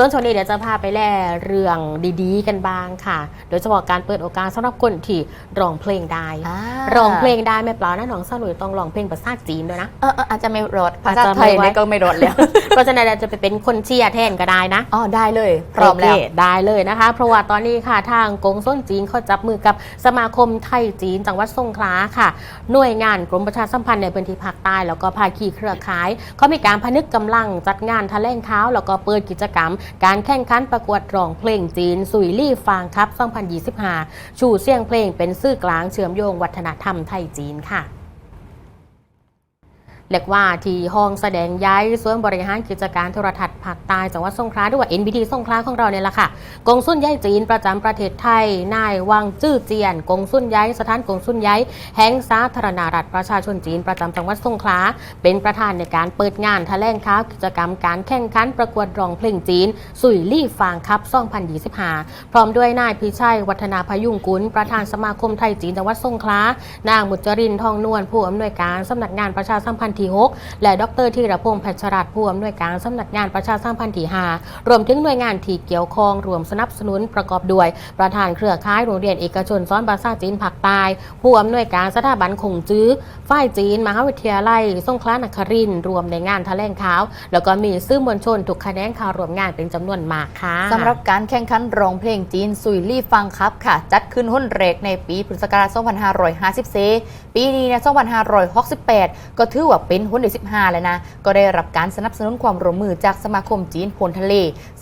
ส่วนช่วงนี้เดี๋ยวจะพาไปแล่เรื่องดีๆ กันบ้างค่ะ โดยเฉพาะการเปิดโอกาสสำหรับคนที่ร้องเพลงได้อ่าร้องเพลงได้แม่เปล่านะน้องสาวหนุ่ยต้องร้องเพลงภาษาจีนด้วยนะเออเอออาจจะไม่รอดภาอาจษาจะไทยไม่ไหวเนี่ยก็ไม่รอดแล้วเพราะฉะนั้นเราจะไปเป็นคนเชียร์แทนก็ได้นะอ๋อได้เลยพร้อมแล้วโเคได้เลยนะคะ เพราะว่าตอนนี้ค่ะทางกงส้นจีนเขาจับมือกับสมาคมไทยจีนจังหวัดสงขลาค่ะ หน่วยงานกรมประชาสัมพันธ์ในพื้นที่ภาคใต้แล้วก็ภาคีเครือข่ายเขามีการพนึกกำลังจัดงานแถลงข่าวแล้วก็เปิดกิจกรรมการแข่งขันประกวดร้องเพลงจีน สุยลี่ฟางครับ 2025 ชูเสียงเพลงเป็นสื่อกลางเชื่อมโยงวัฒนธรรมไทยจีนค่ะ เรียกว่าที่ห้องแสดงย้ายส่วนบริหารกิจการโทรทัศน์ภาคใต้จังหวัดสงขลาด้วยว่า NBT สงขลาของเราเนี่ยแหละค่ะกงสุนย้ายจีนประจำประเทศไทยนายวังจื้อเจียนกงสุนย้ายสถานกงสุนย้ายแห่งสาธารณรัฐประชาชนจีนประจำจังหวัดสงขลาเป็นประธานในการเปิดงานแถลงข่าวกิจกรรมการแข่งขันประกวดร้องเพลงจีน สุยลี่ฟางคัพ2025พร้อมด้วยนายพิชัยวัฒนาพยุงกุลประธานสมาคมไทยจีนจังหวัดสงขลานางมุจรินทองนวลผู้อำนวยการสำนักงานประชาสัมพันธ์ที่ 6 และดรธีรพงษ์แพชรัตน์ผู้อำนวยการสำนักงานประชาสัมพันธ์ที่5รวมถึงหน่วยงานที่เกี่ยวข้องรวมสนับสนุนประกอบด้วย ประธานเครือข่ายโรงเรียนเอกชนสอนภาษาจีนภาคใต้ผู้อำนวยการสถาบันคงจื้อฝ่ายจีนมหาวิทยาลัยสงขลานครินรวมในงานแถลงข่าว แล้วก็มีสื่อมวลชนถูกคะแนนข่าวรวมงานเป็นจำนวนมากค่ะสำหรับการแข่งขันร้องเพลงจีนซุยลี่ฟังครับค่ะ จัดขึ้นหุ้นเรกในปีพุทธศักราช2554 ปีนี้เนี่ย2568 ก็ถือว่าเป็นหุ้นที่15 แล้วนะ ก็ได้รับการสนับสนุนความร่วมมือจากสมาคมจีนพลทะเล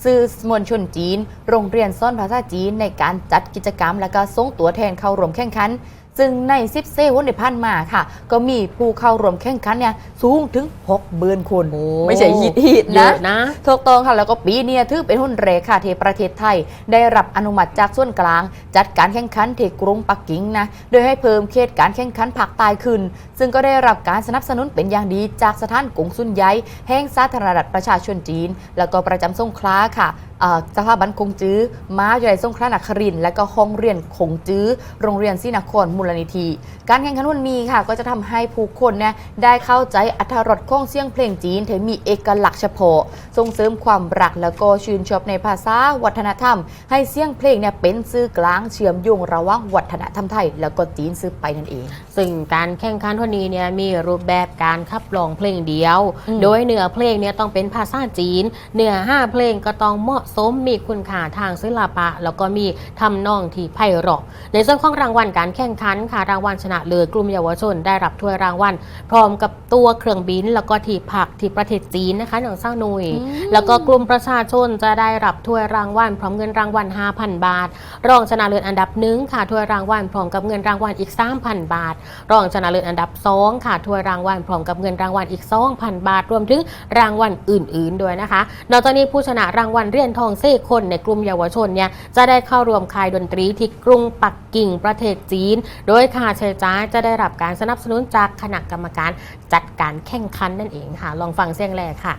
สื่อมวลชนจีน โรงเรียนซ่อนภาษาจีนในการจัดกิจกรรม และก็ส่งตัวแทนเข้าร่วมแข่งขัน ซึ่งในซิปเซ่หุ้นในพันมาค่ะ ก็มีผู้เข้าร่วมแข่งขันเนี่ยสูงถึง6เบือนคนโอ้ไม่ใช่ฮิตฮิตเยนะอะนะถูกต้องค่ะ แล้วก็ปีเนี้ถือเป็นหุ้นเรกค่ะที่ประเทศไทย ได้รับอนุมัติจากส่วนกลาง จัดการแข่งขันที่กรุงปักกิ่งนะโดยให้เพิ่มเขตการแข่งขันภาคใต้ขึ้น ซึ่งก็ได้รับการสนับสนุนเป็นอย่างดีจากสถานกงสุลย้ายแห่งสาธารณรัฐประชาชนจีน แล้วก็ประจำสงขลาค่ะเอ่อสถาบันคงจื้อมหาวิทยาลัยสงขลานครินทร์และก็ห้องเรียนคงจื้อ โรงเรียนศรีนครมูลนิธิ การแข่งขันวันนี้ค่ะ ก็จะทำให้ผู้คนเนี่ยได้เข้าใจอัธรสของเสียงเพลงจีนที่มีเอกลักษณ์เฉพาะ ส่งเสริมความรักแล้วก็ชื่นชอบในภาษาวัฒนธรรม ให้เสียงเพลงเนี่ยเป็นสื่อกลางเชื่อมโยงระหว่างวัฒนธรรมไทย แล้วก็จีนซื้อไปนั่นเอง ซึ่งการแข่งขันวันนี้เนี่ยมีรูปแบบการขับร้องเพลงเดียวอืมโดยเนื้อเพลงเนี่ยต้องเป็นภาษาจีน เนื้อห้าเพลงก็ต้องเหมาะสมมีคุณค่าทางศิลปะ แล้วก็มีทำนองที่ไพเราะ ในส่วนของรางวัลการแข่งขันค่ะรางวัลชนะเลิศกลุ่มเยาวชนได้รับถ้วยรางวัลพร้อมกับตัวเครื่องบิน แล้วก็ที่พักที่ประเทศจีนนะคะหนังเศร้านุยแล้วก็กลุ่มประชาชนจะได้รับถ้วยรางวัลพร้อมเงินรางวัล 5,000 บาท รองชนะเลิศอันดับหนึ่งค่ะถ้วยรางวัลพร้อมกับเงินรางวัลอีก 3,000 บาท รองชนะเลิศอันดับสองค่ะถ้วยรางวัลพร้อมกับเงินรางวัลอีก 2,000 บาท รวมถึงรางวัลอื่น ๆ ด้วยนะคะ นอกจากนี้ผู้ชนะรางวัลเหรียญทองเซ่คนในกลุ่มเยาวชนเนี่ยจะได้เข้าร่วมค่ายดนตรีที่กรุงปักกิ่งประเทศจีน โดยค่าใช้จ่ายจะได้รับการสนับสนุนจากคณะกรรมการจัดการแข่งขันนั่นเองค่ะ ลองฟังเสียงแรกค่ะ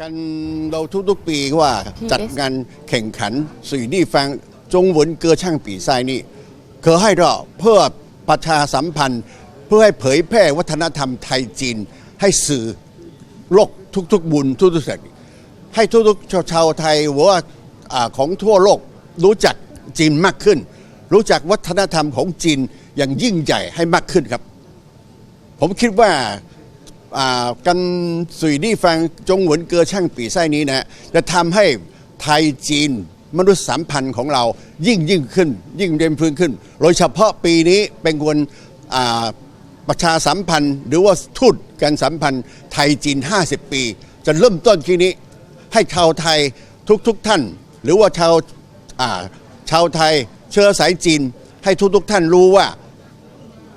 กันเราทุกๆปีว่าจัดงานแข่งขันสื่อนี่ฟังจงหวนเกอช่างปีไซนี่คือให้เราเพื่อประชาสัมพันธ์ เพื่อให้เผยแพร่วัฒนธรรมไทยจีน ให้สื่อโลกทุกๆบุญทุกๆสิ่ง ให้ทุกๆชาวไทยหรือว่าของทั่วโลกรู้จักจีนมากขึ้น รู้จักวัฒนธรรมของจีนอย่างยิ่งใหญ่ให้มากขึ้นครับ ผมคิดว่าอ่ากันสุยนี่ฟังจงหวนเกอช่างปีไส้นี้นะจะทำให้ไทยจีนมนุษยสัมพันธ์ของเรายิ่งยิ่งขึ้น ยิ่งเด่นพื้นขึ้น โดยเฉพาะปีนี้เป็นวันประชาสัมพันธ์ หรือว่าทูตการสัมพันธ์ไทยจีน 50 ปี จะเริ่มต้นที่นี้ ให้ชาวไทยทุกๆทท่าน หรือว่าชาวาชาวไทยเชื้อสายจีน ให้ทุกๆทท่านรู้ว่า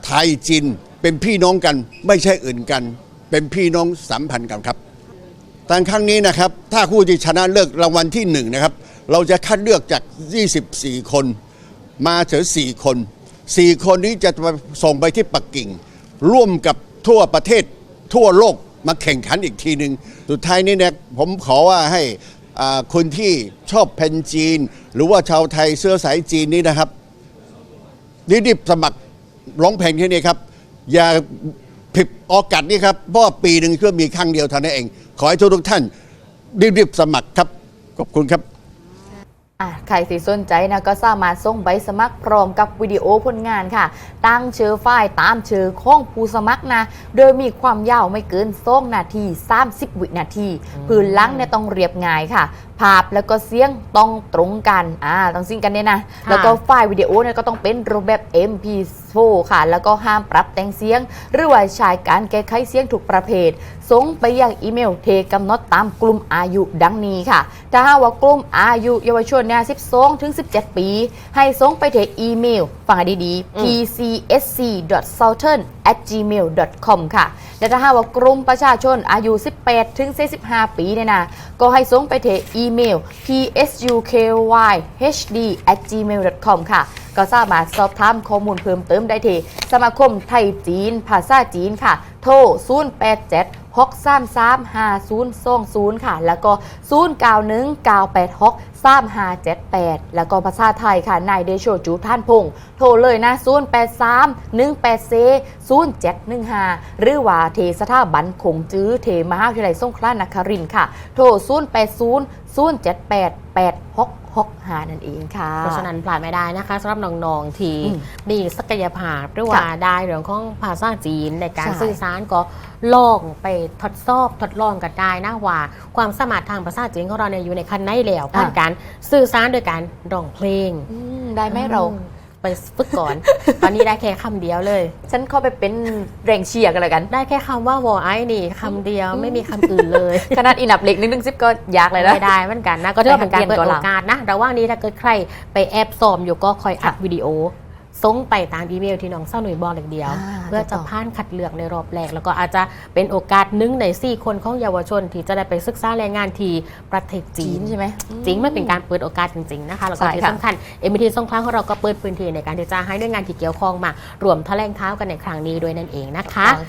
ไทยจีนเป็นพี่น้องกันไม่ใช่อื่นกัน เป็นพี่น้องสัมพันธ์กันครับแต่ครั้งนี้นะครับ ถ้าผู้ที่ชนะเลิกรางวัลที่หนึ่งนะครับ เราจะคัดเลือกจาก 24 คน มาถึง4คน 4 คนนี้จะไปส่งไปที่ปักกิ่ง ร่วมกับทั่วประเทศทั่วโลก มาแข่งขันอีกทีหนึ่งสุดท้ายนี้เนี่ยผมขอว่าให้คนที่ชอบเพนจีน หรือว่าชาวไทยเสื้อสายจีนนี้นะครับรีบสมัครร้องเพลงที่นี่ครับ อย่าผิดโอกาสนี่ครับเพราะปีหนึ่งก็มีครั้งเดียวเท่านั้นเอง ขอให้ทุกท่านรีบๆสมัครครับ ขอบคุณครับ ใครสิสนใจนะก็สามารถส่งใบสมัครพร้อมกับวิดีโอผลงานค่ะ ตั้งเชื้อไฟล์ตามเชื้อของผู้สมัครนะ โดยมีความยาวไม่เกิน2นาที 30 วินาที พื้นหลังเนี่ยต้องเรียบง่ายค่ะภาพแล้วก็เสียงต้องตรงกันอ่าต้องซิงกันเนี่ยนะค่ะแล้วก็ไฟล์วิดีโอเนี่ยก็ต้องเป็นรูปแบบ MP4 ค่ะ แล้วก็ห้ามปรับแต่งเสียง หรือว่าใช้การแก้ไขเสียงทุกประเภท ส่งไปยังอีเมลเทกำหนดตามกลุ่มอายุดังนี้ค่ะ ถ้าหากว่ากลุ่มอายุเยาวชนเนี่ย12ถึง17 ปี ให้ส่งไปเทอีเมล ฟังให้ดีๆ at gmail com ค่ะ และถ้าหากว่ากลุ่มประชาชนอายุ 18 ถึง 45 ปีเนี่ยนะ ก็ให้ส่งไปเทอีเมล psukyhd@gmail.com ค่ะ ก็สามารถสอบถามข้อมูลเพิ่มเติมได้ที่สมาคมไทยจีน ภาษาจีนค่ะ โทร 087 633 5020 ค่ะ แล้วก็ 091 986 3578แล้วก็ภาษาไทยค่ะนายเดโชจูท่านพงศ์โทรเลยนะ083 184 0715หรือว่าเทสถาบันคงจื้อเทมหาวิทยาลัยสงขลานครินทร์ค่ะ โทร080 078 8665นั่นเองค่ะ เพราะฉะนั้นพลาดไม่ได้นะคะสำหรับน้องๆ ที่อืมมีศักยภาพหรือว่าค่ะได้เรื่องของภาษาจีนในการใช่สื่อสารก็ลองไปทดสอบทดลองกันได้นะว่า ความสามารถทางภาษาจีนของเราเนี่ยอยู่ในขั้นไหนแล้วผ่านการสื่อสารโดยการร้องเพลงอืมได้ไหมเราอืมไปฝึกก่อน ตอนนี้ได้แค่คำเดียวเลย ฉันเข้าไปเป็นแรงเชียร์กันเลยกัน ได้แค่คำว่าวอไอนี่คำเดียวไม่มีคำอื่นเลย ขนาดอินับเล็กนึงนึงซิปก็ยากเลยนะไม่ได้เหมือนกันนะ ก็ถือว่าเป็นการเปิดไปหาเรียนก่อนโอหลังกาสนะ ระหว่างนี้ถ้าเกิดใครไปแอบซ้อมอยู่ก็คอยอัดค่ะวิดีโอ ส่งไปตามอีเมลที่น้องเศร้าหนุ่ยบอกอย่างเดียวอ่าเพื่อถูจะกต้องผ่านคัดเลือกในรอบแรก แล้วก็อาจจะเป็นโอกาสหนึ่งในสี่คนของเยาวชน ที่จะได้ไปศึกษาแรงงานที่ประเทศจีจีนนใช่ไหมจริงมันเป็นการเปิดโอกาสจริงๆนะคะแล้วก็ใช่ที่ค่ะสำคัญเอ็มทีสงครามของเราก็เปิดพื้นที่ในการที่จะให้ด้วยงานที่เกี่ยวข้องมารวมแถลงเท้ากันในครั้งนี้ด้วยนั่นเองนะคะ